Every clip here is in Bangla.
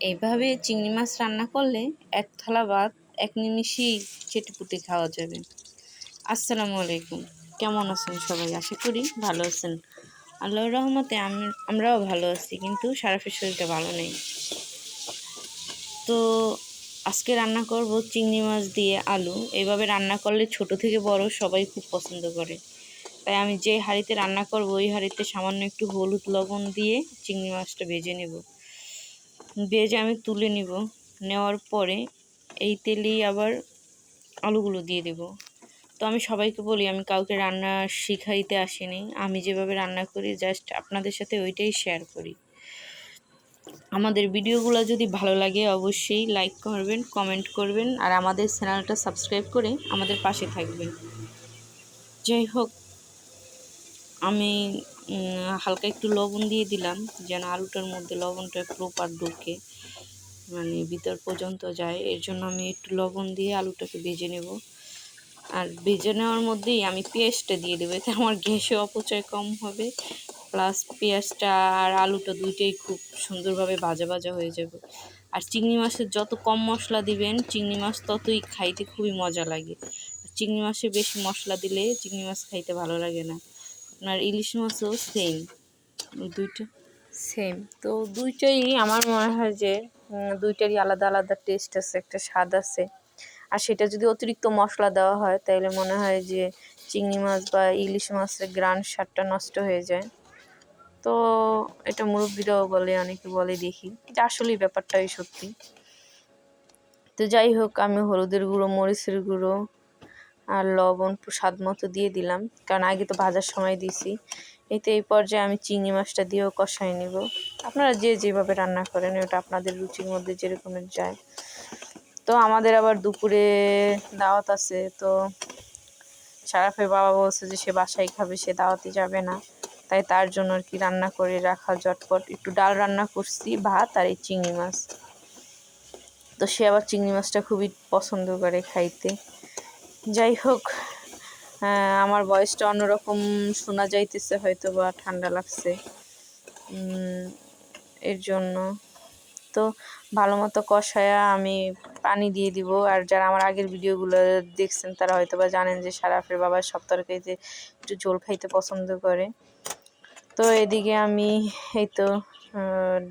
এইভাবে চিংড়ি মাছ রান্না করলে এক থালা ভাত, এক নিমিষেই চেটেপুটে খাওয়া যাবে। আসসালামু আলাইকুম। কেমন আছেন সবাই? আশা করি ভালো আছেন। আল্লাহর রহমতে আমি, আমরাও ভালো আছি, কিন্তু সারাফের শরীরটা ভালো নেই। তো আজকে রান্না করব চিংড়ি মাছ দিয়ে আলু। এইভাবে রান্না করলে ছোট থেকে বড় সবাই খুব পছন্দ করে। তাই আমি যে হাঁড়িতে রান্না করব, ওই হাঁড়িতে সামান্য একটু হলুদ লবণ দিয়ে চিংড়ি মাছটা ভেজে নেব। ভেজে আমি তুলে নিব, নেওয়ার পরে এই তেলেই আবার আলুগুলো দিয়ে দেব। তো আমি সবাইকে বলি, আমি কাউকে রান্না শিখাইতে আসিনি। আমি যেভাবে রান্না করি, জাস্ট আপনাদের সাথে ওইটাই শেয়ার করি। আমাদের ভিডিওগুলো যদি ভালো লাগে, অবশ্যই লাইক করবেন কমেন্ট করবেন, আর আমাদের চ্যানেলটা সাবস্ক্রাইব করে আমাদের পাশে থাকবেন। যাই হোক। আমি হালকা একটু লবণ দিয়ে দিলাম, যেন আলুটার মধ্যে লবণটা প্রপার ঢুকে মানে ভিতর পর্যন্ত যায়। এর জন্য আমি একটু লবণ দিয়ে আলুটাকে ভেজে নেব। আর ভেজে নেওয়ার মধ্যেই আমি পেঁয়াজটা দিয়ে দেবো, এতে আমার গ্যাসে অপচয় কম হবে। প্লাস পেঁয়াজটা আর আলুটা দুইটাই খুব সুন্দরভাবে ভাজা ভাজা হয়ে যাবে। আর চিংড়ি মাছের যত কম মশলা দিবেন, চিংড়ি মাছ ততই খাইতে খুবই মজা লাগে। চিংড়ি মাছে বেশি মশলা দিলে চিংড়ি মাছ খাইতে ভালো লাগে না। আপনার ইলিশ মাছও সেম দুইটা? সেম তো দুইটাই আমার মনে হয় যে দুইটারই আলাদা আলাদা টেস্ট আছে, একটা স্বাদ আছে। আর সেটা যদি অতিরিক্ত মশলা দেওয়া হয় তাহলে মনে হয় যে, চিংড়ি মাছ বা ইলিশ মাছের গ্রান স্বাদটা নষ্ট হয়ে যায়। তো এটা মুরব্বীরাও বলে, অনেকে বলে দেখি। যে আসলেই ব্যাপারটাই সত্যি। তো যাই হোক, আমি হলুদের গুঁড়ো, মরিচের গুঁড়ো আর লবণ স্বাদ মতো দিয়ে দিলাম। কারণ আগে তো ভাজার সময় দিছি। এতে এই পর্যায়ে আমি চিংড়ি মাছটা দিয়েও কষাই নিব। আপনারা যে যেভাবে রান্না করেন, ওটা আপনাদের রুচির মধ্যে যেরকমের যায়। তো আমাদের আবার দুপুরে দাওয়াত আছে, তো সারাফের বাবা বলছে যে সে বাসায় খাবে, সে দাওয়াতে যাবে না। তাই তার জন্য আর কি রান্না করে রাখা জটপট একটু ডাল রান্না করছি, ভাত আর এই চিংড়ি মাছ। তো সে আবার চিংড়ি মাছটা খুবই পছন্দ করে খাইতে। যাই হোক আমার বয়সটা অন্যরকম শোনা যাইতেছে হয়তো বা ঠান্ডা লাগছে। এর জন্য। তো ভালো মতো কষায়া আমি পানি দিয়ে দিব। আর যারা আমার আগের ভিডিওগুলো দেখছেন, তারা হয়তো বা জানেন যে সারাফের বাবা সব তরকারিতে একটু ঝোল খাইতে পছন্দ করে। তো এদিকে আমি এই তো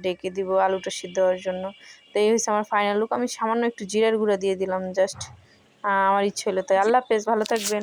ডেকে দিব আলুটা সিদ্ধ হওয়ার জন্য। তো এই হচ্ছে আমার ফাইনাল লুক আমি সামান্য একটু জিরার গুঁড়া দিয়ে দিলাম জাস্ট আমার ইচ্ছে হলো। তাই আল্লাহ হাফেজ ভালো থাকবেন।